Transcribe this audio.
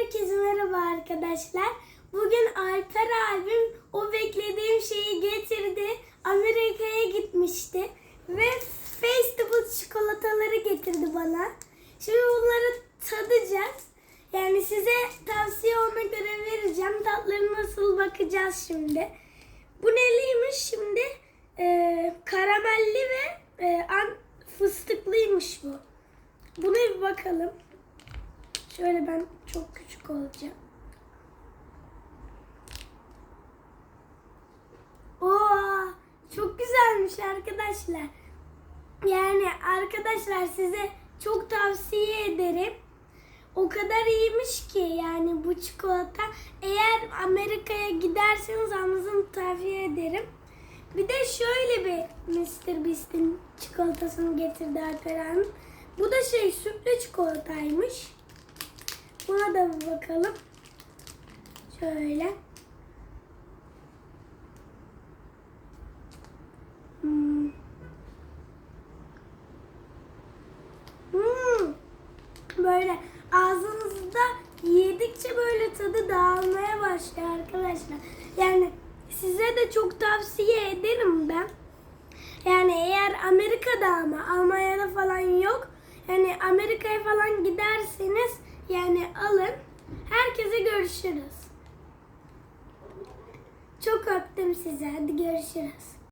Herkese merhaba arkadaşlar. Bugün Alper abim o beklediğim şeyi getirdi. Amerika'ya gitmişti. Ve Festival çikolataları getirdi bana. Şimdi bunları tadacağız. Yani size tavsiye ona göre vereceğim. Tatları nasıl bakacağız şimdi. Bu neliymiş şimdi? Ee, karamelli ve e, fıstıklıymış bu. Buna bir bakalım. Şöyle ben çok küçük olacağım. Oo, çok güzelmiş arkadaşlar. Yani arkadaşlar size çok tavsiye ederim. O kadar iyiymiş ki yani bu çikolata. Eğer Amerika'ya giderseniz almanızı tavsiye ederim. Bir de şöyle bir Mr. Beast'in çikolatasını getirdi Alper Hanım. Bu da şey sütlü çikolataymış. Buna da bir bakalım. Şöyle. Hmm. Hmm. Böyle ağzınızda yedikçe böyle tadı dağılmaya başlıyor arkadaşlar. Yani size de çok tavsiye ederim ben. Yani eğer Amerika'da ama Almanya'da falan yok. Yani Amerika'ya falan giderseniz yani alın. Herkese görüşürüz. Çok öptüm sizi. Hadi görüşürüz.